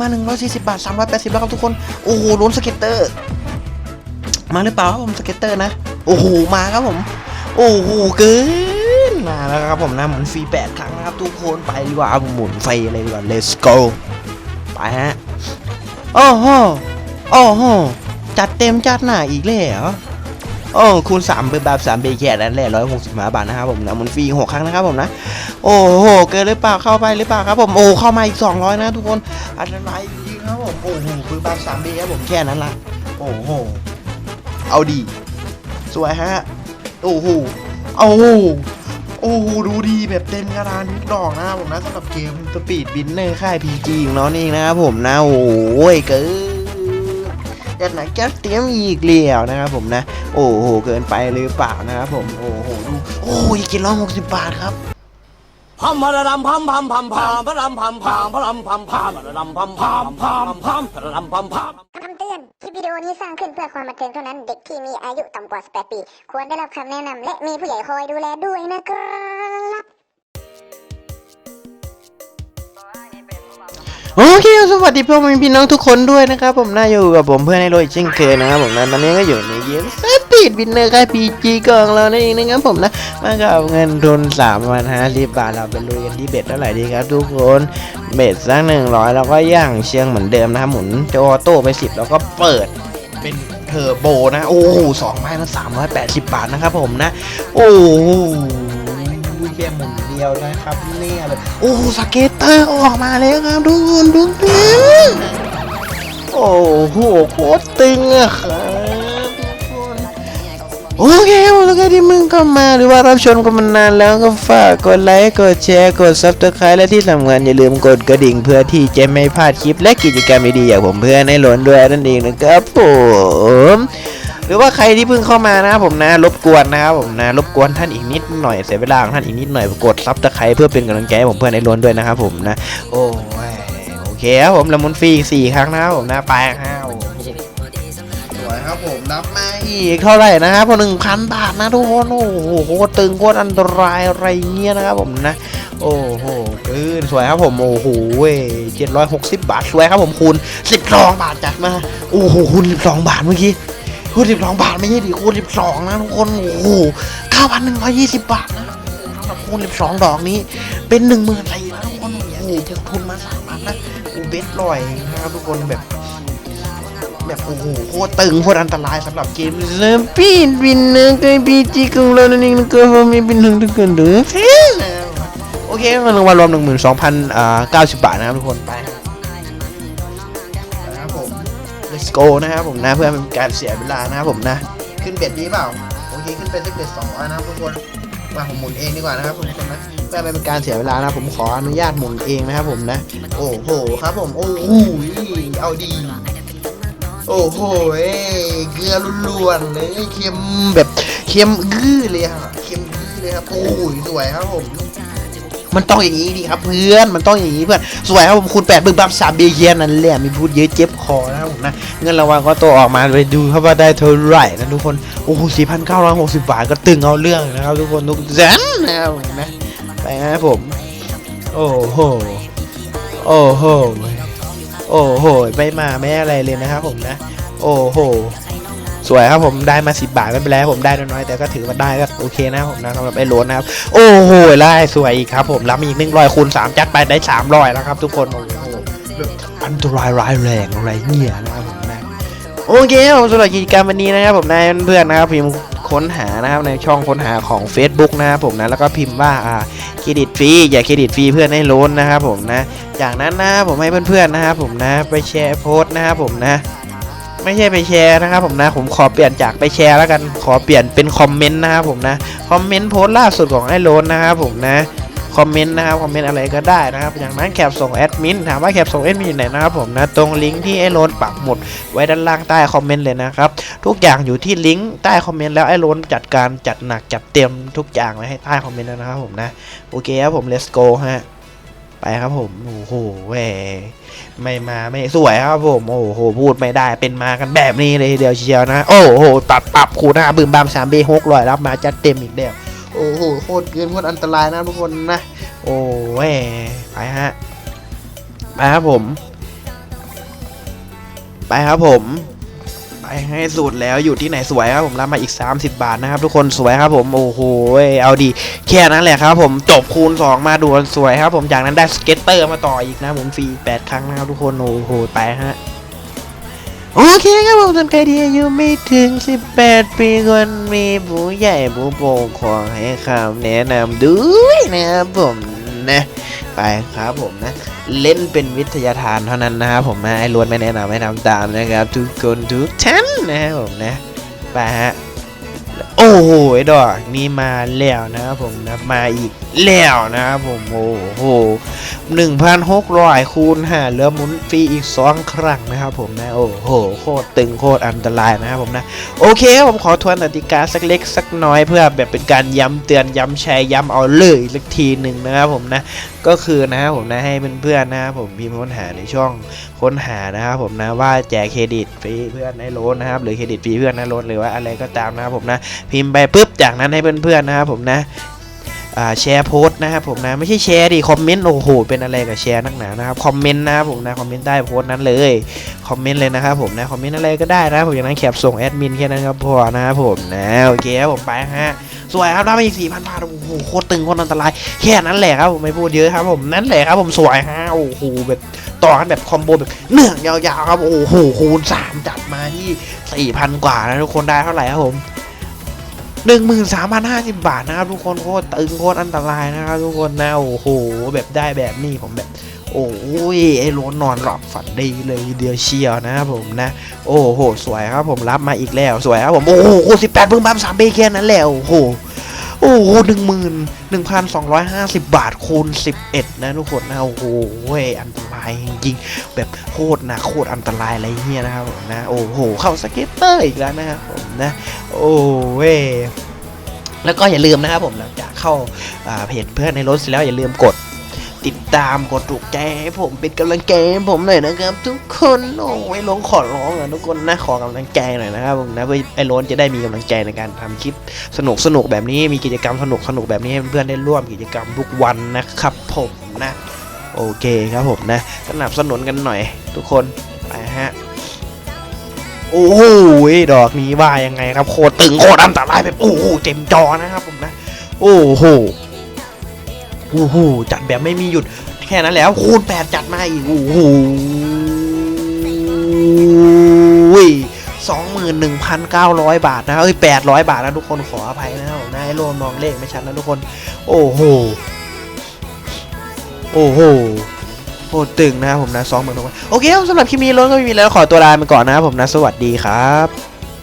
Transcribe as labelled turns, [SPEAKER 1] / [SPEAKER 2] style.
[SPEAKER 1] มา 140 บาท 380 แล้วครับทุกคน โอ้โหลุ้นสเก็ตเตอร์ มาหรือเปล่าครับผมสเก็ตเตอร์นะ โอ้โห มาครับผม โอ้โห เกินมาแล้วครับผมนะหมุนฟรีแปดครั้งนะครับทุกคน ไปดีกว่าผมหมุนไฟเลยดีกว่า let's go ไปฮะ โอ้โห โอ้โห จัดเต็มจัดหนาอีกแล้วโอ้คูณ3เป็นแบบ3เบแค่นั้นแหละร้อยหกสิบห้าบาทนะครับผมนะหมุนฟรีหกครั้งนะครับผมนะ โอ้โห เกินหรือเปล่าเข้าไปหรือเปล่าครับผมโอ้เข้ามาอีก 200 นะทุกคนอันตรายจริงครับผมโอ้โหคือแบบ3เบครับผมแค่นั้นละโอ้โหเอาดี สวยฮะโอ้โหโอ้โหโอ้โหดูดีแบบเต็มกระดานทุกดอกนะผมนะสำหรับเกมสปีดบินเนอร์ค่าย PG ของน้องนี่เองนะครับผมนะโอ้ยเกินยัดหนักแก๊สเตรียมอีกแล้วนะครับผมนะ โอ้โห เกินไปหรือเปล่านะครับผม โอ้โหดูโอ้ยกินร้อยหกสิบบาทครับ
[SPEAKER 2] พัมพะระดำพัมพัมพัมพัมพะรำพัมพัมพะรำพัมพัมพะระดำพัมพัมพัมพัมพะระดำพัมพัม
[SPEAKER 3] คำเตือน คลิปวิดีโอนี้สร้างขึ้นเพื่อความบันเทิงเท่านั้น เด็กที่มีอายุต่ำกว่า 18 ปี ควรได้รับคำแนะนำและมีผู้ใหญ่คอยดูแลด้วยนะครับ
[SPEAKER 1] โอเคสวัสดีพ่อแม่พี่น้องทุกคนด้วยนะครับ ผมน่าอยู่กับผมเพื่อนในโลกเช่นเคยนะครับผมนะตอนนี้ก็อยู่ในเกมส ปีดบินเนอร์ค่ายพีจีกองเรานั่นเองนะครับผมนะมากับเงินทุน3วันห้าสิบบาทเราไปลุยกันที่เบ็ดเท่าไหร่ดีครับทุกคนเบ็ดสักหนึ่งร้อยแล้วก็ย่างเชียงเหมือนเดิมนะครับหมุนจออโต้ไปสิบแล้วก็เปิดเป็นเทอร์โบนะโอ้โหสองไม้มันสามร้อยแปดสิบบาทนะครับผมนะโอ้โหแค่หมุนเดียวนะครับเนี่ยเลยโอ้สเก็ตเตอร์ออกมาแล้วครับทุกคนทุกท่โอ้โหโคตรตึงอะครับ โอเคแล้วก็ที่มึงเข้ามาหรือว่ารับชมกันมานานแล้วก็ฝากกดไลค์กดแชร์กดซับสไครต์และที่สำคัญอย่าลืมกดกระดิ่งเพื่อที่จะไม่พลาดคลิปและกิจกรรมดีๆอย่างผมเพื่อนในหลนด้วยนั่นเองนะครับผมหรือว่าใครที่เพิ่งเข้ามานะครับผมนะรบกวนนะครับผมนะรบกวนท่านอีกนิดหน่อยเสียเวลาของท่านอีกนิดหน่อยกดซับตะไคร้เพื่อเป็นกำลังใจให้ผมเพื่อนในล้วนด้วยนะครับผมนะ โอ้ยโอเคครับผมละมุนฟรีสี่ครั้งนะครับผมนะไปห้าว สวยครับผมรับมาอีกเท่าไหร่นะครับพอหนึ่งพันบาทนะทุกคนโอ้โหโคตรตึงโคตรอันตรายอะไรเงี้ยนะครับผมนะ โอ้โหคืนสวยครับผมโอ้โหเจ็ดร้อยหกสิบบาทสวยครับผมคูณสิบสองบาทจัดมาโอ้โหคูณสิบสองบาทเมื่อกี้คูณสิบสองบาทไม่ใช่ดิคูณสิบสองนะทุกคนโอ้โหเก้าพันหนึ่งร้อยยี่สิบบาทนะสำหรับคูณสิบสองดอกนี้ เป็นหนึ่งหมื่นสี่นะทุกคนโอ้โหพกทุนมาสามพันนะอูเบสลอยนะครับทุกคนแบบ แบบโอ้โหโคตรตึงโคตรอันตรายสำหรับเกมเริ่มปีนบินเนื้อเกมพีจีของเรานั่นเองนะครับผมมีเป็นหนึ่งทุกคนเด้อโอเคเงินรางวัลรวมหนึ่งหมื่นสองพันอ่าเก้าสิบบาทนะครับทุกคนไปนะครับผม let's go นะครับผมนะเพื่อเป็นการเสียเวลานะครับผมนะ ขึ้นเบ็ดดีเปล่าโอเคขึ้นเป็นสักเบ็ดสองร้อยนะครับทุกคนมาผมหมุนเองดีกว่านะครับทุกคนนะเพื่อไม่เป็นการเสียเวลานะผมขออนุญาตหมุนเองนะครับผมนะ โอ้โหครับผม โอ้โหเอาดี โอ้โหเกลือล้วนๆเลยเค็มแบบเค็มกื้อเลยครับเค็มกื้อเลยครับโอ้ยสวยครับผมมันต้องอย่างนี้ดิครับเพื่อนมันต้องอย่างนี้เพื่อนสวยครับผมคูณแปดบึกบับสามเบียเยียนนั่นแหละมีพูดเยอะเจ็บคอนะครับผมนะเงินรางวัลก็ตัวออกมาไปดูครับว่าได้เท่าไหร่นะทุกคนโอ้โหสี่พันเก้าร้อยหกสิบบาทก็ตึงเอาเรื่องนะครับ ทุกคนทุกแสนนะครับผมนะไปนะครับผม โอ้โหโอ้โห โอ้โหไม่มาไม่อะไรเลยนะครับผมนะ โอ้โหสวยครับผมได้มา 10 บาทไม่เป็นไรผมได้น้อยๆแต่ก็ถือว่าได้ก็โอเคนะผมนะสำหรับไอ้โรนนะครับโอ้โหได้สวยอีกครับผมรับมาอีกหนึ่งร้อยคูณสามจัดไปได้สามร้อยแล้วครับ ทุกคนโอ้โหอันตรายร้ายแรงอะไรเงี้ยนะครับผมนะโอเคผมสำหรับกิจกรรมวันนี้นะครับผมนายเพื่อนนะครับพิมพ์ค้นหานะครับในช่องค้นหาของ Facebook นะครับผมนะแล้วก็พิมพ์ว่าอ่าเครดิตฟรีอย่าเครดิตฟรีเพื่อนให้โลนนะครับผมนะ จากนั้นนะผมให้เพื่อนๆนะครับผมนะไปแชร์โพสต์นะครับผมนะ ไม่ใช่ไปแชร์นะครับผมนะผมขอเปลี่ยนจากไปแชร์แล้วกันขอเปลี่ยนเป็นคอมเมนต์นะครับผมนะคอมเมนต์โพสต์ล่าสุดของไอ้โลนนะครับผมนะคอมเมนต์นะครับคอมเมนต์อะไรก็ได้นะครับอย่างนั้นแคปส่งแอดมินถามว่าแคปส่งแอดมินอยู่ไหนนะครับผมนะตรงลิงก์ที่ไอ้โลนปักหมุดไว้ด้านล่างใต้คอมเมนต์เลยนะครับทุกอย่างอยู่ที่ลิงก์ใต้คอมเมนต์แล้วไอ้โลนจัดการจัดหนักจัดเต็มทุกอย่างไว้ให้ใต้คอมเมนต์แล้วนะครับผมนะโอเคครับผม let's go ฮะ ไปครับผม โอ้โหแหวไม่มาไม่สวยครับผม โอ้โห พูดไม่ได้เป็นมากันแบบนี้เลยเดียวเชียวนะ โอ้โห ตัดปับคูหน้าบึมบามสามเบหกร้อยรับมาจัดเต็มอีกเดียวโอ้โห โคตรเกินโคตรอันตรายนะทุกคนนะ โอ้แหวไปฮะ ไปครับผม ไปครับผม ไปให้สุดแล้วอยู่ที่ไหนสวยครับผมรับมาอีก 30 บาทนะครับทุกคนสวยครับผมโอ้โหเอาดีแค่นั้นแหละครับผมจบคูณ 2 มาด่วนสวยครับผมจากนั้นได้สเก็ตเตอร์มาต่ออีกนะผมฟรี8ครั้งนะครับทุกคนโอ้โหไปฮะโอเคครับผมส่วนใครที่อายุไม่ถึง 18 ปีควรมีผู้ใหญ่ผู้ปกครองให้คำแนะนำด้วยนะครับผมนะ ไปครับผมนะ เล่นเป็นวิทยาทานเท่านั้นนะครับผมนะไอ้ล้วนไม่แนะนำให้ทำตามนะครับ ทุกคนทุกท่านนะครับผมนะไปฮะโอ้โหไอ้ดอกนี่มาแล้วนะครับผมนะมาอีก แล้วนะครับผมโอ้โหหนึ่งพันหกร้อยคูณห้าเหลือหมุนฟรีอีกสองครั้งนะครับผมนะโอ้โหโคตรตึงโคตรอันตรายนะครับผมนะโอเคผมขอทวนกติกาสักเล็กสักน้อยเพื่อแบบเป็นการย้ำเตือนย้ำแชร์ย้ำเอาเลยสักทีหนึ่งนะครับผมนะก็คือนะครับผมนะให้เพื่อนๆนะครับผมพิมพ์ค้นหาในช่องค้นหานะครับผมนะว่าแจกเครดิตฟรีเพื่อนในโลนนะครับหรือเครดิตฟรีเพื่อนในโลนหรือว่าอะไรก็ตามนะครับผมนะพิมพ์ไปปุ๊บจากนั้นให้เพื่อนๆนะครับผมนะ แชร์โพสต์นะครับผมนะไม่ใช่แชร์ดิคอมเมนต์โอ้โหเป็นอะไรกับแชร์นักหนานะครับคอมเมนต์นะครับผมนะคอมเมนต์ใต้โพสต์นั้นเลยคอมเมนต์เลยนะครับผมนะคอมเมนต์อะไรก็ได้นะผมอย่างนั้นแคปส่งแอดมินแค่นั้นครับพอนะครับผมนะโอเคครับผมไปฮะสวยครับได้มาอีกสี่พันบาทโอ้โหโคตรตึงโคตรอันตรายแค่นั้นแหละครับผมไม่พูดเยอะครับผมนั่นแหละครับผมสวยฮะโอ้โหแบบต่อกันแบบคอมโบแบบเนื่องยาวๆครับโอ้โหคูณสามจัดมาที่สี่พันกว่านะทุกคนได้เท่าไหร่ครับผม หนึ่งหมื่นสามพันห้าสิบบาทนะครับทุกคนโคตรตึงโคตรอันตรายนะครับทุกคนนะโอ้โหแบบได้แบบนี้ผมแบบโอ้ยไอ้โรนนอนหลับฝันดีเลยเดียวเชียวนะครับผมนะ โอ้โห สวยครับผมรับมาอีกแล้วสวยครับผม โอ้โหคูณสิบแปดเพิ่งบัมสามเบแค่นั้นแหละโอ้โหโอ้โหหนึ่งหมื่นหนึ่งพันสองร้อยห้าสิบบาทคูณสิบเอ็ดนะทุกคนนะโอ้โหอันตรายจริงๆแบบโคตรนะโคตรอันตรายอะไรเงี้ยนะครับผมนะ โอ้โห เข้าสเก็ตเตอร์อีกแล้วนะครับผมนะ โอ้เว้ยแล้วก็อย่าลืมนะครับผมหลังจากเข้าเพจเพื่อนในรถเสร็จแล้วอย่าลืมกดติดตามกดถูกใจให้ผมเป็นกำลังใจให้ผมหน่อยนะครับ ทุกคนโอ้ยลงขอร้องอะทุกคนนะขอกำลังใจหน่อยนะครับผมนะเพื่อไอ้โรนจะได้มีกำลังใจในการทำคลิปสนุกสนุกแบบนี้มีกิจกรรมสนุกสนุกแบบนี้ให้เพื่อนได้ร่วมกิจกรรมทุกวันนะครับ ผมนะ โอเคครับผมนะสนับสนุนกันหน่อย ทุกคนไปฮะ โอ้โหดอกนี้ว่ายังไงครับโคตรตึงโคตรอันตรายแบบโอ้โหเต็มจอนะครับผมนะ โอ้โหโอ้โหจัดแบบไม่มีหยุดแค่นั้นแล้วคูณแปดจัดมาอีกโอ้โหสองหมื่นหนึ่งพันเก้าร้อยบาทนะเอ้ยแปดร้อยบาทนะทุกคนขออภัยนะครับผมนะให้โลมองเลขไม่ชัดนะทุกคน โอ้โห โอ้โห โหดตึงนะครับผมนะสองหมื่นโอเคสำหรับคลิปนี้ล้นก็ไม่มีแล้วขอตัวลาไปก่อนนะครับผมนะสวัสดีครับ